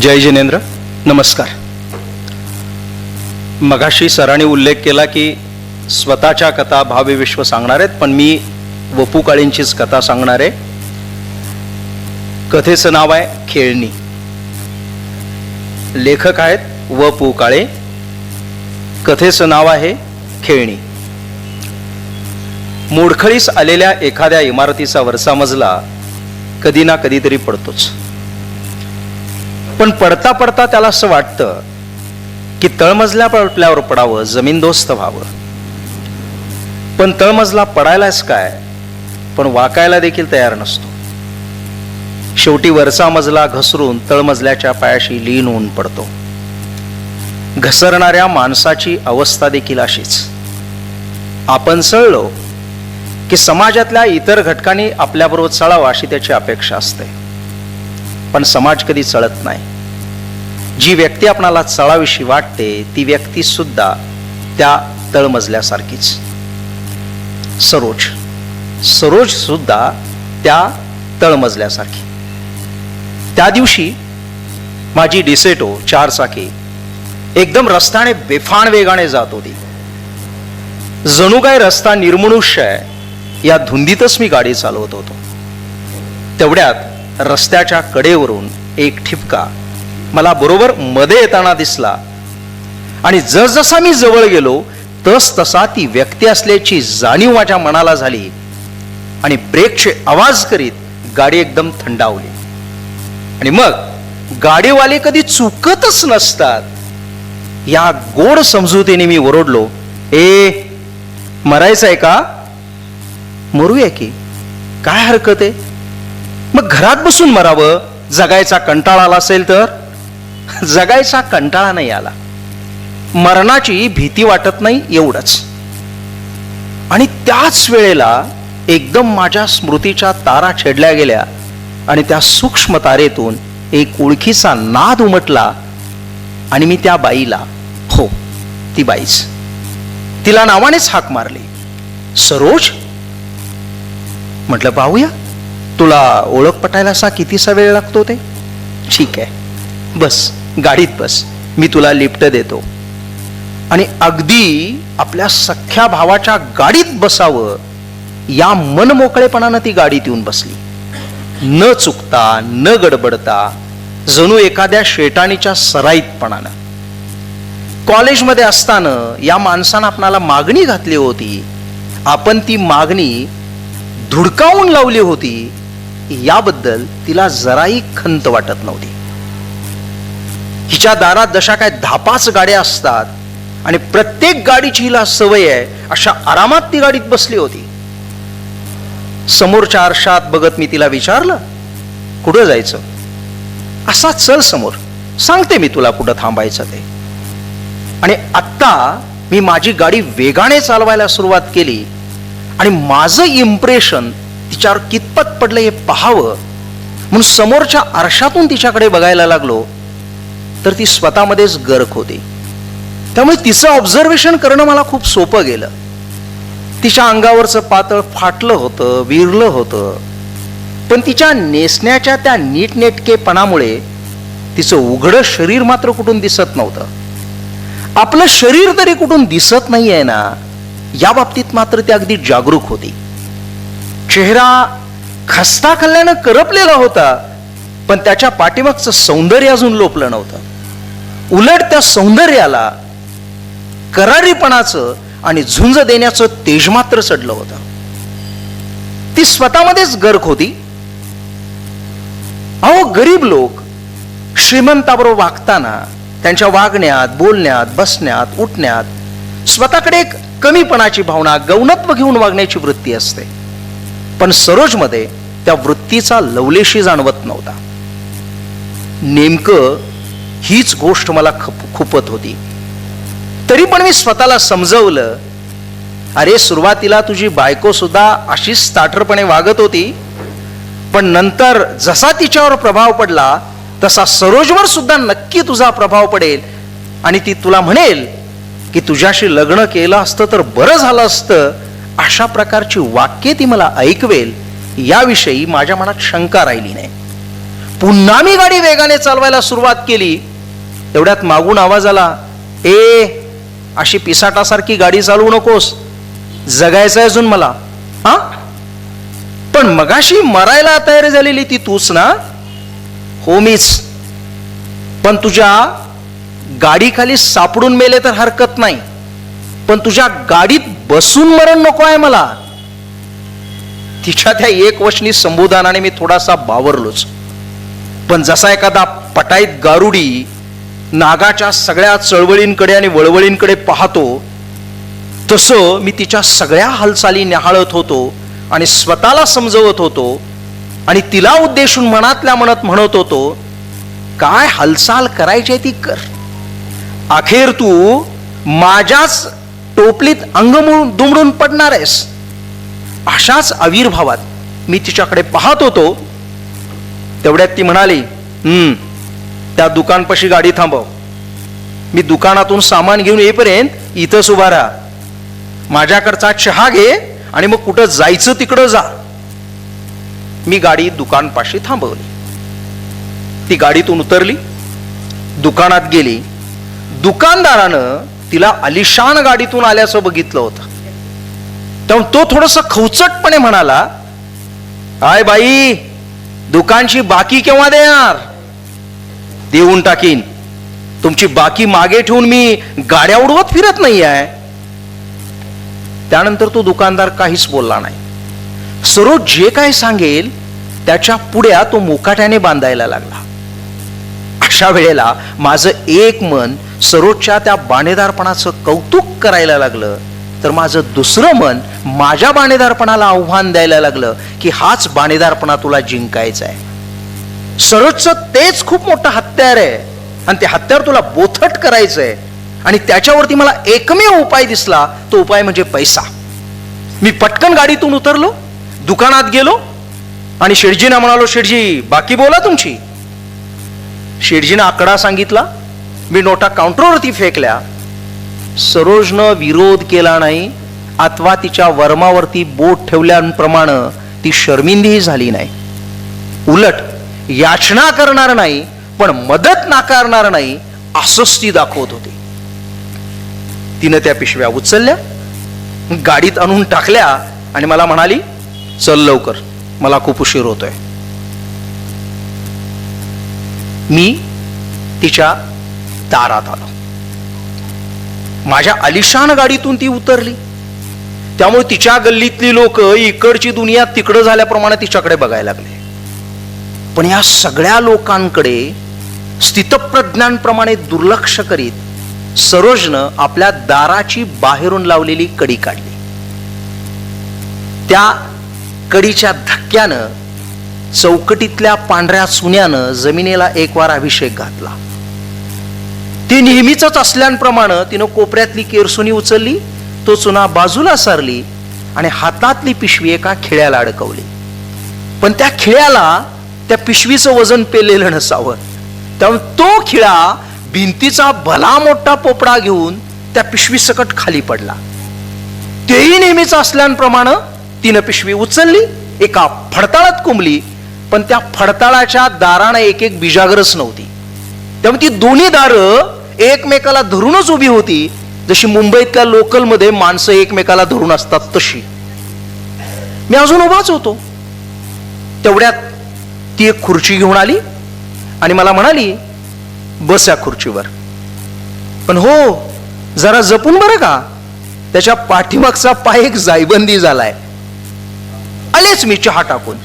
जय जिनेंद्र. नमस्कार. मगाशी सरांनी उल्लेख केला की स्वतःच्या कथा भावी विश्व सांगणार आहेत पण मी वपू काळींचीच कथा सांगणार आहे. कथेचं नाव आहे खेळणी. लेखक आहेत व पु काळे. कथेचं नाव आहे खेळणी. मोडखळीस आलेल्या एखाद्या इमारतीचा वरचा मजला कधी ना कधीतरी पडतोच. पण पडता पडता त्याला असं वाटतं की तळमजल्या पडल्यावर पडावं जमीनदोस्त व्हावं. पण तळमजला पडायलाच काय? पण वाकायला देखील तयार नसतो. शेवटी वरचा मजला घसरून तळमजल्याच्या पायाशी लीन होऊन पडतो. घसरणाऱ्या माणसाची अवस्था देखील अशीच. आपण चळलो की समाजातल्या इतर घटकांनी आपल्याबरोबर चळावं अशी त्याची अपेक्षा असते. पण समाज कधी चळत नाही. जी व्यक्ती आपणाला चळाविषयी वाटते ती व्यक्ती सुद्धा त्या तळमजल्यासारखीच. सरोज. सरोज सुद्धा त्या तळमजल्यासारखी. त्या दिवशी माझी डिसेटो चार चाकी एकदम रस्त्याने बेफाण वेगाने जात होती. जणू काय रस्ता निर्मनुष्य आहे या धुंदीतच मी गाडी चालवत होतो. तेवढ्यात रस्त्याच्या कडेवरून एक ठिपका मला बरोबर मध्ये येताना दिसला. आणि जसजसा मी जवळ गेलो तस तसा ती व्यक्ती असल्याची जाणीव माझ्या मनाला झाली. आणि ब्रेकचे आवाज करीत गाडी एकदम थंडावली. आणि मग गाडीवाले कधी चुकतच नसतात. या गोड समजुतीने मी ओरडलो ए मरायचं आहे का? मरूया की. काय हरकत आहे? मग घरात बसून मरावं? जगायचा कंटाळा आला असेल तर? जगायचा कंटाळा नाही आला. मरणाची भीती वाटत नाही एवढंच. आणि त्याच वेळेला एकदम माझ्या स्मृतीच्या तारा छेडल्या गेल्या आणि त्या सूक्ष्म तारेतून एक ओळखीचा नाद उमटला आणि मी त्या बाईला हो ती बाईच तिला नावानेच हाक मारली. सरोज? म्हटलं पाहूया तुला ओळख पटायला असा कितीसा वेळ लागतो ते? ठीक आहे. बस गाडीत बस. मी तुला लिफ्ट देतो. आणि अगदी आपल्या सख्या भावाच्या गाडीत बसावं या मनमोकळेपणानं ती गाडीत येऊन बसली. न चुकता न गडबडता जणू एखाद्या शेटाणीच्या सराईतपणानं. कॉलेजमध्ये असताना या माणसानं आपणाला मागणी घातली होती. आपण ती मागणी धुडकावून लावली होती. याबद्दल तिला जराही खंत वाटत नव्हती. हिच्या दारात जशा काय धापाच गाड्या असतात आणि प्रत्येक गाडीची हिला सवय आहे अशा आरामात ती गाडीत बसली होती. समोरच्या आरशात बघत मी तिला विचारलं कुठं जायचं? असा चल समोर सांगते मी तुला कुठं थांबायचं ते. आणि आत्ता मी माझी गाडी वेगाने चालवायला सुरुवात केली आणि माझं इम्प्रेशन तिच्यावर कितपत पडलं हे पाहावं? म्हणून समोरच्या आरशातून तिच्याकडे बघायला लागलो तर ती स्वतःमध्येच गर्क होती. त्यामुळे तिचं ऑब्झर्वेशन करणं मला खूप सोपं गेलं. तिच्या अंगावरचं पातळ फाटलं होतं विरलं होतं. पण तिच्या नेसण्याच्या त्या नीटनेटकेपणामुळे तिचं उघडं शरीर मात्र कुठून दिसत नव्हतं. आपलं शरीर तरी कुठून दिसत नाही आहे ना या बाबतीत मात्र ती अगदी जागरूक होती. चेहरा खस्ता खाल्ल्यानं करपलेला होता पण त्याच्या पाठीमागचं सौंदर्य अजून लोपलं नव्हतं. उलट त्या सौंदर्याला करारीपणाचं आणि झुंज देण्याचं तेज मात्र चढलं होतं. ती स्वतःमध्येच गर्क होती. अहो गरीब लोक श्रीमंताबरोबर वागताना त्यांच्या वागण्यात बोलण्यात बसण्यात उठण्यात स्वतःकडे एक कमीपणाची भावना गौणत्व घेऊन वागण्याची वृत्ती असते. पण सरोजमध्ये त्या वृत्तीचा लवलेशी जाणवत नव्हता. नेमकं हीच गोष्ट मला खप खुपत होती. तरी पण मी स्वतःला समजवलं अरे सुरुवातीला तुझी बायको सुद्धा अशीच ताठरपणे वागत होती पण नंतर जसा तिच्यावर प्रभाव पडला तसा सरोजवर सुद्धा नक्की तुझा प्रभाव पडेल. आणि ती तुला म्हणेल की तुझ्याशी लग्न केलं असतं तर बरं झालं असतं अशा प्रकारची वाक्ये ती मला ऐकवेल याविषयी माझ्या मनात शंका राहिली नाही. पुन्हा मी गाडी वेगाने चालवायला सुरुवात केली. तेवढ्यात मागून आवाज आला ए अशी पिसाटासारखी गाडी चालवू नकोस. जगायचं आहे अजून मला. हा? पण मगाशी मरायला तयार झालेली ती तूच ना? हो मीच. पण तुझ्या गाडीखाली सापडून मेले तर हरकत नाही. पण तुझ्या गाडीत बसून मरण नको आहे मला. तिच्या त्या एक वशनी संबोधनाने मी थोडासा बावरलोच. पण जसा एखादा पटाईत गारुडी नागाच्या सगळ्या चळवळींकडे आणि वळवळींकडे पाहतो तसं मी तिच्या सगळ्या हालचाली न्याहाळत होतो आणि स्वतःला समजवत होतो आणि तिला उद्देशून मनातल्या मनात म्हणत होतो काय हालचाल करायची आहे ती कर. अखेर तू माझ्याच टोपलीत अंग दुमडून पडणार आहेस. अशाच आविर्भावात मी तिच्याकडे पाहत होतो. तेवढ्यात ती म्हणाली त्या दुकानपाशी गाडी थांबव. मी दुकानातून सामान घेऊन येईपर्यंत इथंच उभा राहा. माझ्याकडचा चहा घे आणि मग कुठं जायचं तिकडं जा. मी गाडी दुकानपाशी थांबवली. ती गाडीतून उतरली. दुकानात गेली. दुकानदारानं तिला अलिशान गाडीतून आल्याचं बघितलं होतं. तेव्हा तो थोडस खवचटपणे म्हणाला आय बाई दुकानची बाकी केव्हा देणार? देऊन टाकीन. तुमची बाकी मागे ठेवून मी गाड्या उडवत फिरत नाही आहे त्यानंतर तो दुकानदार काहीच बोलला नाही. सरोज जे काय सांगेल त्याच्या पुढ्या तो मुकाट्याने बांधायला लागला. अशा वेळेला माझं एक मन सरोजच्या त्या बाणेदारपणाचं कौतुक करायला लागलं तर माझं दुसरं मन माझ्या बाणेदारपणाला आव्हान द्यायला लागलं की हाच बाणेदारपणा तुला जिंकायचा आहे. सरोजचं तेच खूप मोठं हत्यार आहे आणि ते हत्यार तुला बोथट करायचं आहे. आणि त्याच्यावरती मला एकमेव उपाय दिसला तो उपाय म्हणजे पैसा. मी पटकन गाडीतून उतरलो दुकानात गेलो आणि शेठजीना म्हणालो शेठजी बाकी बोला तुमची. शेठजीनं आकडा सांगितला मी नोटा काउंटरवरती फेकल्या. सरोजनं विरोध केला नाही अथवा तिच्या वर्मावरती बोट ठेवल्याप्रमाणे ती शर्मिंदीही झाली नाही. उलट याचना करणार नाही पण मदत नाकारणार नाही असंच ती दाखवत होती. तिनं त्या पिशव्या उचलल्या गाडीत आणून टाकल्या आणि मला म्हणाली चल लवकर मला खूप उशीर होतोय. मी तिच्या दारात आलो. माझ्या अलिशान गाडीतून ती उतरली. त्यामुळे तिच्या गल्लीतली लोक इकडची दुनिया तिकडं झाल्याप्रमाणे तिच्याकडे बघायला लागले. पण या सगळ्या लोकांकडे स्थितप्रज्ञांप्रमाणे दुर्लक्ष करीत सरोजनं आपल्या दाराची बाहेरून लावलेली कडी काढली. त्या कडीच्या धक्क्यानं चौकटीतल्या पांढऱ्या सुन्यानं जमिनीला एक वार अभिषेक घातला. ती नेहमीच असल्याप्रमाणे तिनं कोपऱ्यातली केरसुनी उचलली तो चुना बाजूला सारली आणि हातातली पिशवी एका खिळ्याला अडकवली. पण त्या खिळ्याला त्या पिशवीचं वजन पेलेलं नसावं. त्यामुळे तो खिळा भिंतीचा भला मोठा पोपडा घेऊन त्या पिशवी सकट खाली पडला. तेही नेहमीच असल्याप्रमाणे तिनं पिशवी उचलली एका फडताळात कुंबली पण त्या फडताळाच्या दारानं एक एक बिजागरच नव्हती. त्यामुळे ती दोन्ही दारं एकमेकाला धरूनच उभी होती. जशी मुंबईतल्या लोकलमध्ये माणसं एकमेकाला धरून असतात तशी. मी अजून उभाच होतो. तेवढ्यात ती एक खुर्ची घेऊन आली आणि मला म्हणाली बस या खुर्चीवर. पण हो जरा जपून बरं का. त्याच्या पाठीमागचा पाय एक जायबंदी झालाय. आलेच मी चहा टाकून.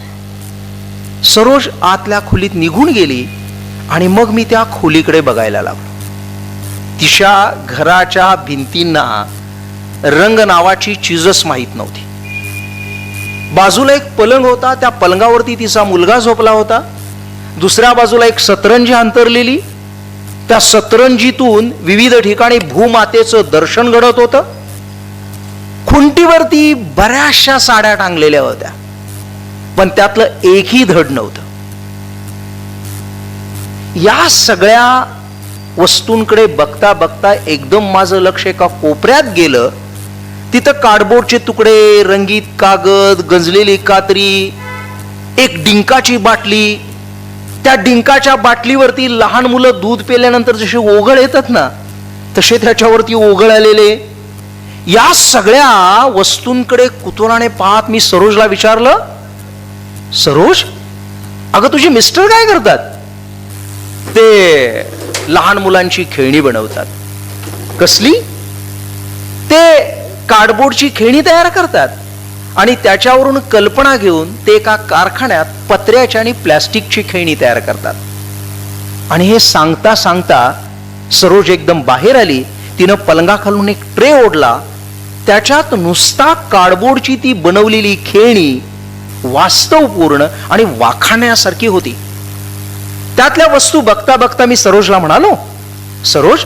सरोज आतल्या खोलीत निघून गेली. आणि मग मी त्या खोलीकडे बघायला लागलो. तिच्या घराच्या भिंतींना रंग नावाची चीजच माहीत नव्हती. बाजूला एक पलंग होता त्या पलंगावरती तिचा मुलगा झोपला होता. दुसऱ्या बाजूला एक सतरंजी अंतरलेली. त्या सतरंजीतून विविध ठिकाणी भूमातेचं दर्शन घडत होतं. खुंटीवरती बऱ्याचशा साड्या टांगलेल्या होत्या. पण त्यातलं एकही धड नव्हतं. या सगळ्या वस्तूंकडे बघता बघता एकदम माझं लक्ष एका कोपऱ्यात गेलं. तिथं कार्डबोर्डचे तुकडे रंगीत कागद गंजलेली कात्री एक डिंकाची बाटली. त्या डिंकाच्या बाटलीवरती लहान मुलं दूध पेल्यानंतर जसे ओघळ येतात ना तसे त्याच्यावरती ओघळ आलेले. या सगळ्या वस्तूंकडे कुतुराने पाहत मी सरोजला विचारलं सरोज अगं तुझे मिस्टर काय करतात? ते लहान मुलांची खेळणी बनवतात. कसली? ते कार्डबोर्डची खेळणी तयार करतात. आणि त्याच्यावरून कल्पना घेऊन ते एका कारखान्यात पत्र्याची आणि प्लॅस्टिकची खेळणी तयार करतात. आणि हे सांगता सांगता सरोज एकदम बाहेर आली. तिनं पलंगाखालून एक ट्रे ओढला. त्याच्यात नुसता कार्डबोर्डची ती बनवलेली खेळणी वास्तवपूर्ण आणि वाखाण्यासारखी होती. त्यातल्या वस्तू बघता बघता मी सरोजला म्हणालो सरोज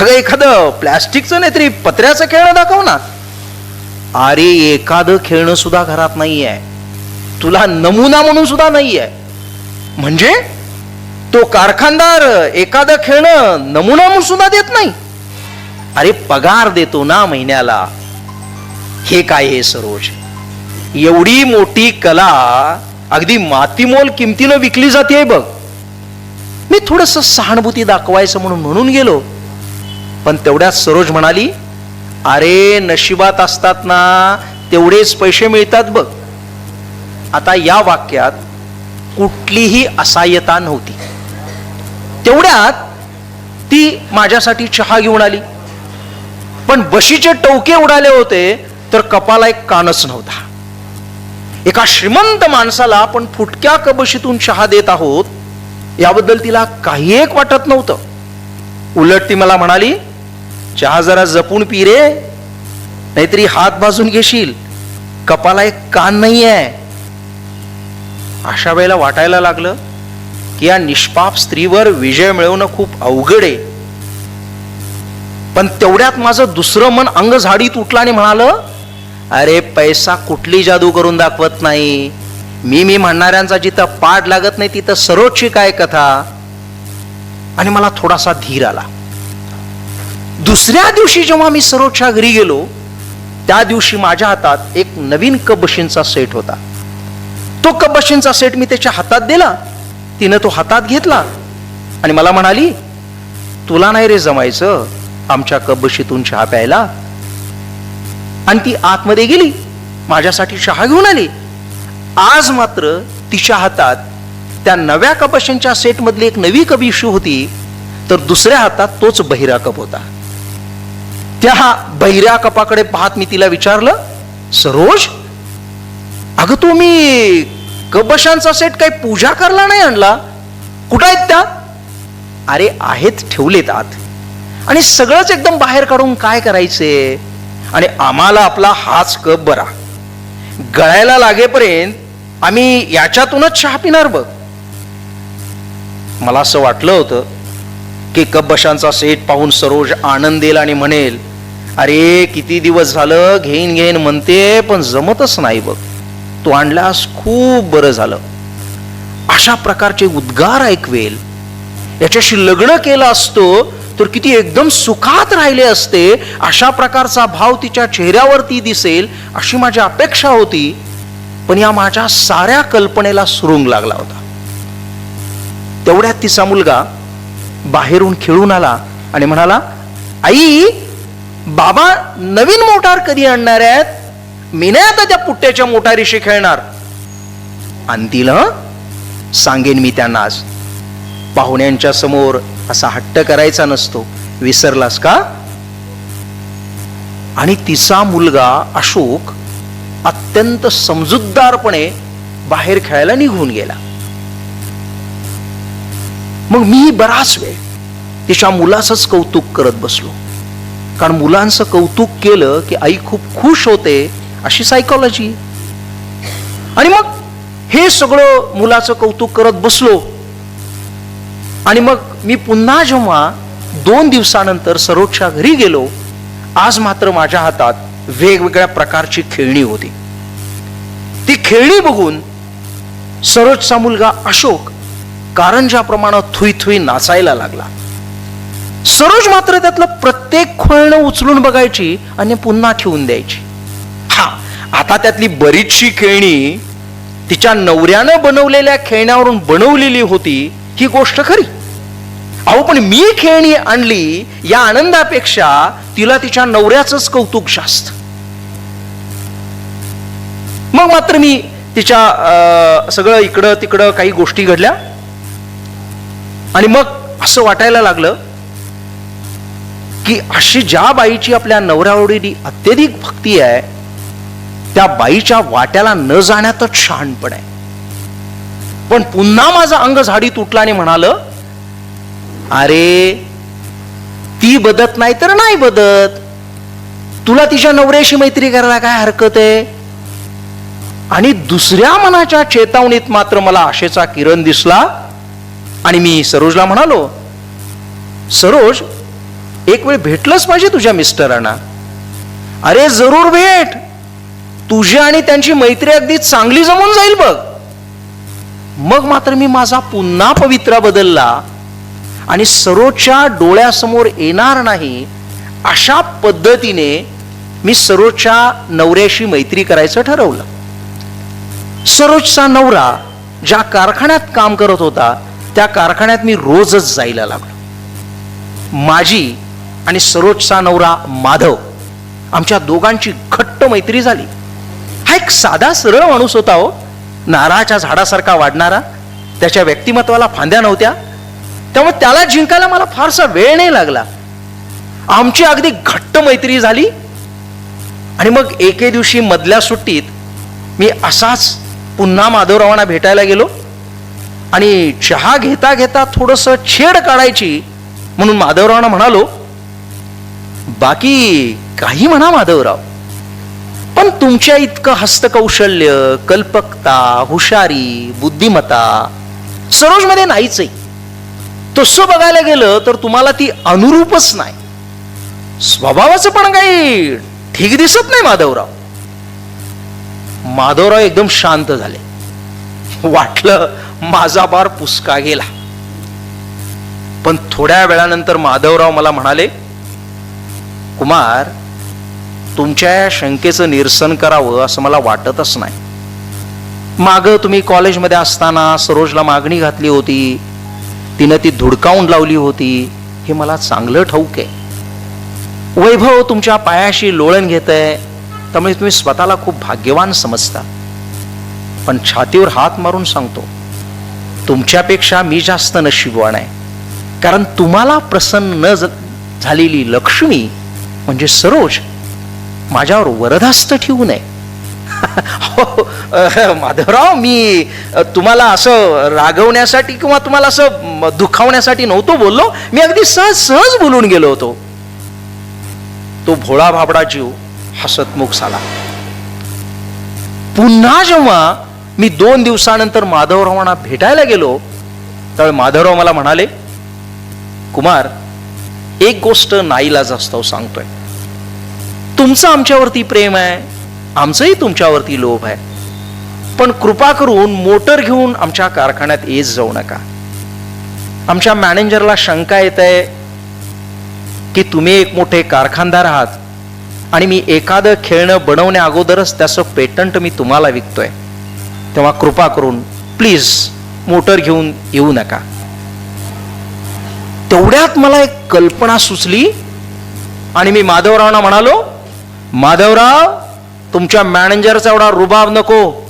अगं एखादं प्लॅस्टिकचं नाही तरी पत्र्याचं खेळणं दाखव ना. अरे एखादं खेळणं सुद्धा घरात नाही आहे तुला नमुना म्हणून सुद्धा नाही आहे म्हणजे? तो कारखानदार एखादं खेळणं नमुना म्हणून सुद्धा देत नाही. अरे पगार देतो ना महिन्याला. हे काय हे सरोज? एवढी मोठी कला अगदी मातीमोल किमतीनं विकली जाते बघ. मी थोडस सहानुभूती दाखवायचं म्हणून म्हणून गेलो. पण तेवढ्यात सरोज म्हणाली अरे नशिबात असतात ना तेवढेच पैसे मिळतात बघ. आता या वाक्यात कुठलीही असाह्यता नव्हती. तेवढ्यात ती माझ्यासाठी चहा घेऊन आली. पण बशीचे टोके उडाले होते तर कपाला एक कानच नव्हता. एका श्रीमंत माणसाला आपण फुटक्या कबशीतून चहा देत आहोत याबद्दल तिला काही एक वाटत नव्हतं. उलट ती मला म्हणाली चहा जरा जपून पी रे नाहीतरी हात भाजून घेशील. कपाला एक कान नाही आहे अशा वेळेला वाटायला लागलं की या निष्पाप स्त्रीवर विजय मिळवणं खूप अवघड आहे. पण तेवढ्यात माझं दुसरं मन अंग झाडीत उठलं आणि म्हणालं अरे पैसा कुठली जादू करून दाखवत नाही? मी मी म्हणणाऱ्यांचा जिथं पाठ लागत नाही तिथं सरोजची काय कथा? आणि मला थोडासा धीर आला. दुसऱ्या दिवशी जेव्हा मी सरोजच्या घरी गेलो त्या दिवशी माझ्या हातात एक नवीन कबशींचा सेट होता. तो कबशींचा सेट मी त्याच्या हातात दिला. तिनं तो हातात घेतला. आणि मला म्हणाली तुला नाही रे जमायचं आमच्या कबशीतून चहा प्यायला? आणि ती आतमध्ये गेली. माझ्यासाठी चहा घेऊन आली. आज मात्र तिच्या हातात त्या नव्या कपाशांच्या सेटमधली एक नवी कबिशू होती तर दुसऱ्या हातात तोच बहिरा कप होता. त्या बहिऱ्या कपाकडे पाहत मी तिला विचारलं सरोज अगं तू मी कबशांचा सेट काही पूजा करला नाही आणला? कुठं आहेत त्या? अरे आहेत ठेवलेत आत. आणि सगळंच एकदम बाहेर काढून काय करायचे? आणि आम्हाला आपला हाच कप बरा. गळायला लागेपर्यंत आम्ही याच्यातूनच चहा पिणार बघ. मला असं वाटलं होतं की कप बशांचा सेट पाहून सरोज आनंदेल आणि म्हणेल अरे किती दिवस झालं घेईन घेईन म्हणते पण जमतच नाही बघ. तू आणल्यास खूप बरं झालं. अशा प्रकारचे उद्गार ऐकवेल. याच्याशी लग्न केलं असतो तर किती एकदम सुखात राहिले असते. अशा प्रकारचा भाव तिच्या चेहऱ्यावरती दिसेल अशी माझी अपेक्षा होती. पण या माझ्या साऱ्या कल्पनेला सुरुंग लागला होता. तेवढ्यात तिचा मुलगा बाहेरून खेळून आला आणि म्हणाला आई बाबा नवीन मोटार कधी आणणार आहेत? मी नाही आता त्या पुट्ट्याच्या मोटारीशी खेळणार. आणतील सांगेन मी त्यांना आज. पाहुण्यांच्या समोर असा हट्ट करायचा नसतो. विसरलास का? आणि तिचा मुलगा अशोक अत्यंत समजूतदारपणे बाहेर खेळायला निघून गेला. मग मी बराच वेळ तिच्या मुलाचंच कौतुक करत बसलो. कारण मुलांचं कौतुक केलं की आई खूप खुश होते अशी सायकॉलॉजी आणि मग हे सगळं मुलाचं कौतुक करत बसलो. आणि मग मी पुन्हा जेव्हा दोन दिवसानंतर सरोजच्या घरी गेलो आज मात्र माझ्या हातात वेगवेगळ्या प्रकारची खेळणी होती. ती खेळणी बघून सरोजचा मुलगा अशोक कारंजाप्रमाणे थुई थुई नाचायला लागला. सरोज मात्र त्यातलं प्रत्येक खोळणं उचलून बघायची आणि पुन्हा ठेवून द्यायची. हा आता त्यातली बरीचशी खेळणी तिच्या नवऱ्यानं बनवलेल्या खेळण्यावरून बनवलेली होती ही गोष्ट खरी. अहो पण मी खेळणी आणली या आनंदापेक्षा तिला तिच्या नवऱ्याचंच कौतुक जास्त. मग मात्र मी तिच्या अं, सगळं इकडं तिकडं काही गोष्टी घडल्या. आणि मग असं वाटायला लागलं की अशी ज्या बाईची आपल्या नवऱ्यावडीनी अत्यधिक भक्ती आहे त्या बाईच्या वाट्याला न जाण्यातच शहाणपण आहे. पण पुन्हा माझं अंग झाडी तुटला आणि म्हणालं अरे ती बदत नाही तर नाही बदत. तुला तिच्या नवऱ्याशी मैत्री करायला काय हरकत आहे? आणि दुसऱ्या मनाच्या चेतावणीत मात्र मला आशेचा किरण दिसला. आणि मी सरोजला म्हणालो सरोज एक वेळ भेटलंच पाहिजे तुझ्या मिस्टरांना. अरे जरूर भेट. तुझी आणि त्यांची मैत्री अगदी चांगली जमून जाईल बघ. मग मात्र मी माझा पुन्हा पवित्रा बदलला. आणि सरोजच्या डोळ्यासमोर येणार नाही अशा पद्धतीने मी सरोजच्या नवऱ्याशी मैत्री करायचं ठरवलं. सरोजचा नवरा ज्या कारखान्यात काम करत होता त्या कारखान्यात मी रोजच जायला लागलो. माझी आणि सरोजचा नवरा माधव आमच्या दोघांची घट्ट मैत्री झाली. हा एक साधा सरळ माणूस होता हो. नारळाच्या झाडासारखा वाढणारा त्याच्या व्यक्तिमत्वाला फांद्या नव्हत्या त्यामुळे त्याला जिंकायला मला फारसा वेळ नाही लागला. आमची अगदी घट्ट मैत्री झाली. आणि मग एके दिवशी मधल्या सुट्टीत मी असाच पुन्हा माधवरावांना भेटायला गेलो. आणि चहा घेता घेता थोडंसं छेड काढायची म्हणून माधवरावांना म्हणालो बाकी काही म्हणा माधवराव पण तुमच्या इतकं हस्तकौशल्य कल्पकता हुशारी बुद्धिमत्ता सरोजमध्ये नाहीच आहे. तसं बघायला गेलं तर तुम्हाला ती अनुरूपच नाही. स्वभावाचं पण काही ठीक दिसत नाही माधवराव. माधवराव एकदम शांत झाले. वाटलं माझा बार पुसका गेला. पण थोड्या वेळानंतर माधवराव मला म्हणाले कुमार तुमच्या या शंकेचं निरसन करावं असं मला वाटतच नाही. माग तुम्ही कॉलेजमध्ये असताना सरोजला मागणी घातली होती. तिनं ती धुडकावून लावली होती. हे मला चांगलं ठाऊक आहे. वैभव तुमच्या पायाशी लोळण घेत आहे त्यामुळे तुम्ही स्वतःला खूप भाग्यवान समजता. पण छातीवर हात मारून सांगतो तुमच्यापेक्षा मी जास्त नशीबवान आहे. कारण तुम्हाला प्रसन्न न ज- झालेली लक्ष्मी म्हणजे सरोज माझ्यावर वरदास्त ठेवू नये. हो, माधवराव मी तुम्हाला असं रागवण्यासाठी किंवा तुम्हाला असं दुखावण्यासाठी नव्हतो बोललो. मी अगदी सहज सहज बोलून गेलो होतो. तो भोळा भाबडा जीव हसतमुख झाला. पुन्हा जेव्हा मी दोन दिवसानंतर माधवरावांना भेटायला गेलो त्यावेळी माधवराव मला म्हणाले कुमार एक गोष्ट नाईला असतो सांगतोय. तुमचं आमच्यावरती प्रेम आहे आमचंही तुमच्यावरती लोभ आहे. पण कृपा करून मोटर घेऊन आमच्या कारखान्यात येत जाऊ नका. आमच्या मॅनेजरला शंका येत आहे की तुम्ही एक मोठे कारखानदार आहात आणि मी एखादं खेळणं बनवण्या अगोदरच त्याचं पेटंट मी तुम्हाला विकतोय. तेव्हा कृपा करून प्लीज मोटर घेऊन येऊ नका. तेवढ्यात मला एक कल्पना सुचली आणि मी माधवरावना म्हणालो माधवराव तुमच्या मॅनेजरचा एवढा रुबाब नको.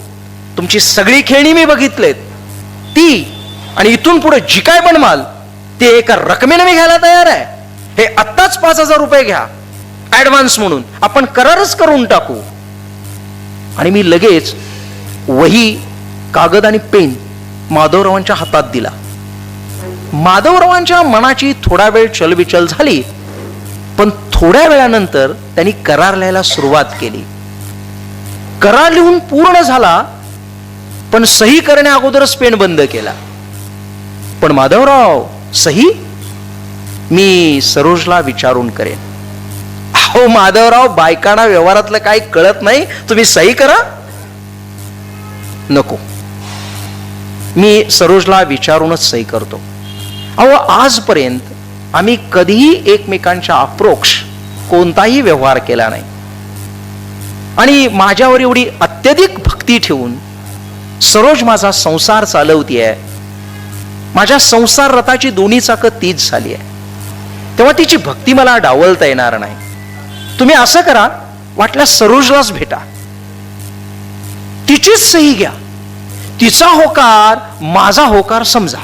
तुमची सगळी खेळणी मी बघितलेत. ती आणि इथून पुढे जी काय बनवाल ते एका रकमेने मी घ्यायला तयार आहे. हे आत्ताच पाच हजार रुपये घ्या. ऍडव्हान्स म्हणून. आपण करारच करून टाकू. आणि मी लगेच वही कागद आणि पेन माधवरावांच्या हातात दिला. माधवरावांच्या मनाची थोडा वेळ चलबिचल झाली पण थोड्या वेळानंतर त्यांनी करार लिहायला सुरुवात केली. करार लिहून पूर्ण झाला पण सही करण्या अगोदरच पेन बंद केला. पण माधवराव सही? मी सरोजला विचारून करेन. अहो माधवराव बायकांना व्यवहारातलं काही कळत नाही. तुम्ही सही करा. नको. मी सरोजला विचारूनच सही करतो. अहो आजपर्यंत आम्ही कधीही एकमेकांच्या अप्रोक्ष कोणताही व्यवहार केला नाही. आणि माझ्यावर एवढी अत्यधिक भक्ती ठेवून सरोज माझा संसार चालवतीये. माझ्या संसार रथाची दोन्ही चाकं तीच झाली आहे तेव्हा तिची भक्ती मला डावलता येणार नाही. तुम्ही असं करा वाटल्यास सरोजलाच भेटा. तिचीच सही घ्या. तिचा होकार माझा होकार समजा.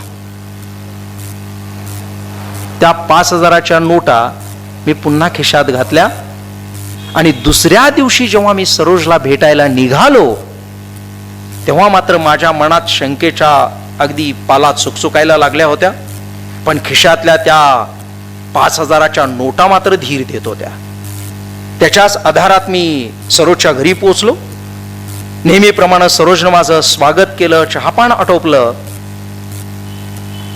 त्या पाच हजाराच्या नोटा मी पुन्हा खिशात घातल्या आणि दुसऱ्या दिवशी जेव्हा मी सरोजला भेटायला निघालो तेव्हा मात्र माझ्या मनात शंकेच्या अगदी पाला चुकचुकायला लागल्या होत्या. पण खिशातल्या त्या पाच हजाराच्या नोटा मात्र धीर देत होत्या. त्याच्याच आधारात मी सरोजच्या घरी पोचलो नेहमीप्रमाणे सरोजनं माझं स्वागत केलं चहापान आटोपलं.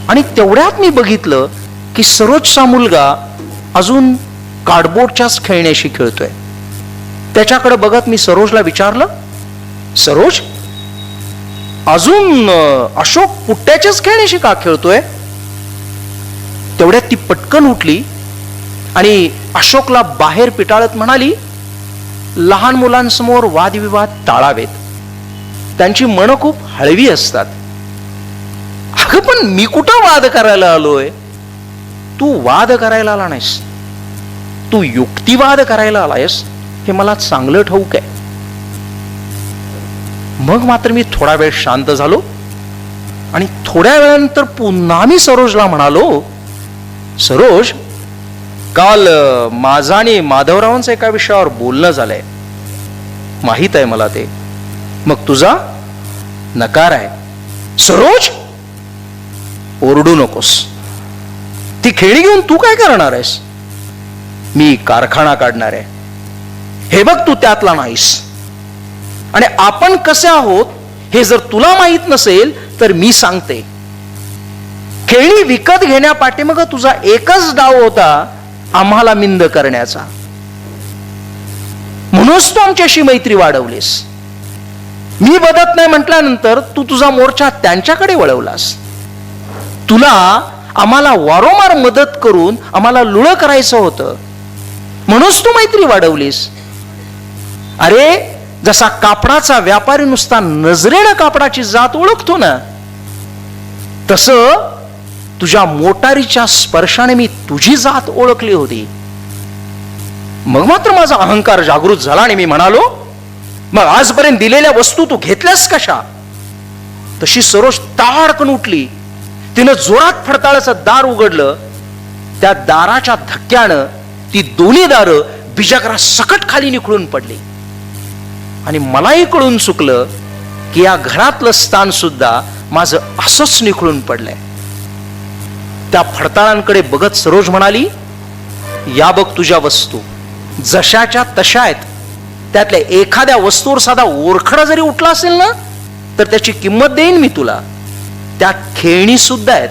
आणि तेवढ्यात मी बघितलं की सरोजचा मुलगा अजून कार्डबोर्डच्याच खेळण्याशी खेळतोय. त्याच्याकडे बघत मी सरोजला विचारलं सरोज अजून अशोक पुट्ट्याच्याच खेळण्याशी का खेळतोय? तेवढ्यात ती पटकन उठली आणि अशोकला बाहेर पिटाळत म्हणाली लहान मुलांसमोर वादविवाद टाळावेत. त्यांची मन खूप हळवी असतात. अगं पण मी कुठं वाद करायला आलोय? तू वाद करायला आला नाहीस. तू युक्तिवाद करायला आलायस हे मला चांगलं ठाऊक आहे. मग मात्र मी थोडा वेळ शांत झालो आणि थोड्या वेळानंतर पुन्हा मी सरोजला म्हणालो सरोज काल अ, माझं आणि माधवरावांचं एका विषयावर बोलणं झालंय. माहीत आहे मला ते. मग तुझा नकार आहे. सरोज? ओरडू नकोस. ती खेळी घेऊन तू काय करणार आहेस? मी कारखाना काढणार आहे. हे बघ तू त्यातला नाहीस. आणि आपण कसे आहोत हे जर तुला माहीत नसेल तर मी सांगते. खेळी विकत घेण्यापाठी मग तुझा एकच डाव होता आम्हाला मिंद करण्याचा. म्हणूनच तू आमच्याशी मैत्री वाढवलीस. मी बदत नाही म्हटल्यानंतर तू तुझा मोर्चा त्यांच्याकडे वळवलास. तुला आम्हाला वारंवार मदत करून आम्हाला लुळ करायचं होतं. म्हणूनच तू मैत्री वाढवलीस. अरे जसा कापडाचा व्यापारी नुसता नजरेनं कापडाची जात ओळखतो ना तस तुझ्या मोटारीच्या स्पर्शाने मी तुझी जात ओळखली होती. मग मात्र माझा अहंकार जागृत झाला आणि मी म्हणालो मग आजपर्यंत दिलेल्या वस्तू तू घेतल्यास कशा? तशी सरोज ताडकन उठली. तिनं जोरात फडताळाचं दार उघडलं. त्या दाराच्या धक्क्यानं ती दोन्ही दारं बिजागरा सकट खाली निखळून पडली. आणि मलाही कळून चुकलं की या घरातलं स्थान सुद्धा माझं असंच निखळून पडलंय. त्या फडताळांकडे बघत सरोज म्हणाली या बघ तुझ्या वस्तू. जशाच्या तशा आहेत. त्यातल्या एखाद्या वस्तूवर साधा ओरखडा जरी उठला असेल ना तर त्याची किंमत देईन मी तुला. त्यात खेळणी सुद्धा आहेत.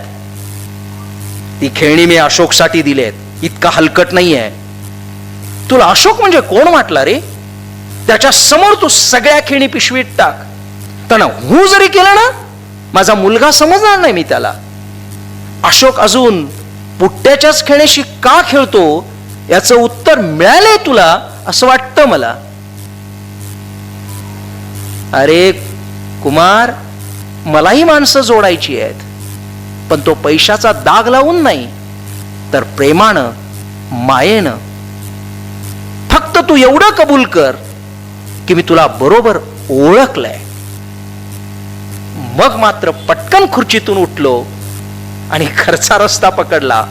ती खेळणी मी अशोकसाठी दिली आहेत इतका हलकट नाही आहे तुला अशोक म्हणजे कोण? वाटला रे. त्याच्यासमोर तू सगळ्या खेळणी पिशवीत टाक. त्यानं हू जरी केलं ना माझा मुलगा समजणार नाही मी त्याला. अशोक अजून पुट्ट्याच्याच खेळण्याशी का खेळतो याचं उत्तर मिळालंय तुला असं वाटतं मला. अरे कुमार मलाही माणसं जोडायची आहेत पण तो पैशाचा दाग लावून नाही तर प्रेमानं मायेनं. फक्त तू एवढं कबूल कर की मी तुला बरोबर ओळखलंय. मग मात्र पटकन खुर्चीतून उठलो आणि खर्चा रस्ता पकडला.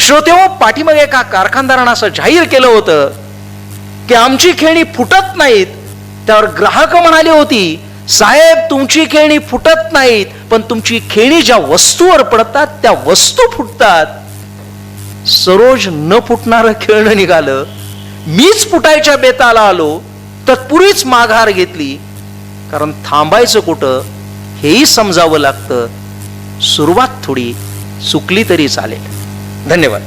श्रोते हो, पाठीमागे एका कारखानदारानं असं जाहीर केलं होतं की आमची खेळणी फुटत नाहीत. त्यावर ग्राहक म्हणाली होती साहेब तुमची खेळणी फुटत नाहीत पण तुमची खेळणी ज्या वस्तूवर पडतात त्या वस्तू फुटतात. सरोज न फुटणारं खेळणं निघालं. मीच फुटायच्या बेताला आलो. तत्पुरीच माघार घेतली. कारण थांबायचं कुठं हेही समजावं लागतं. सुरुवात थोडी चुकली तरी चालेल. धन्यवाद.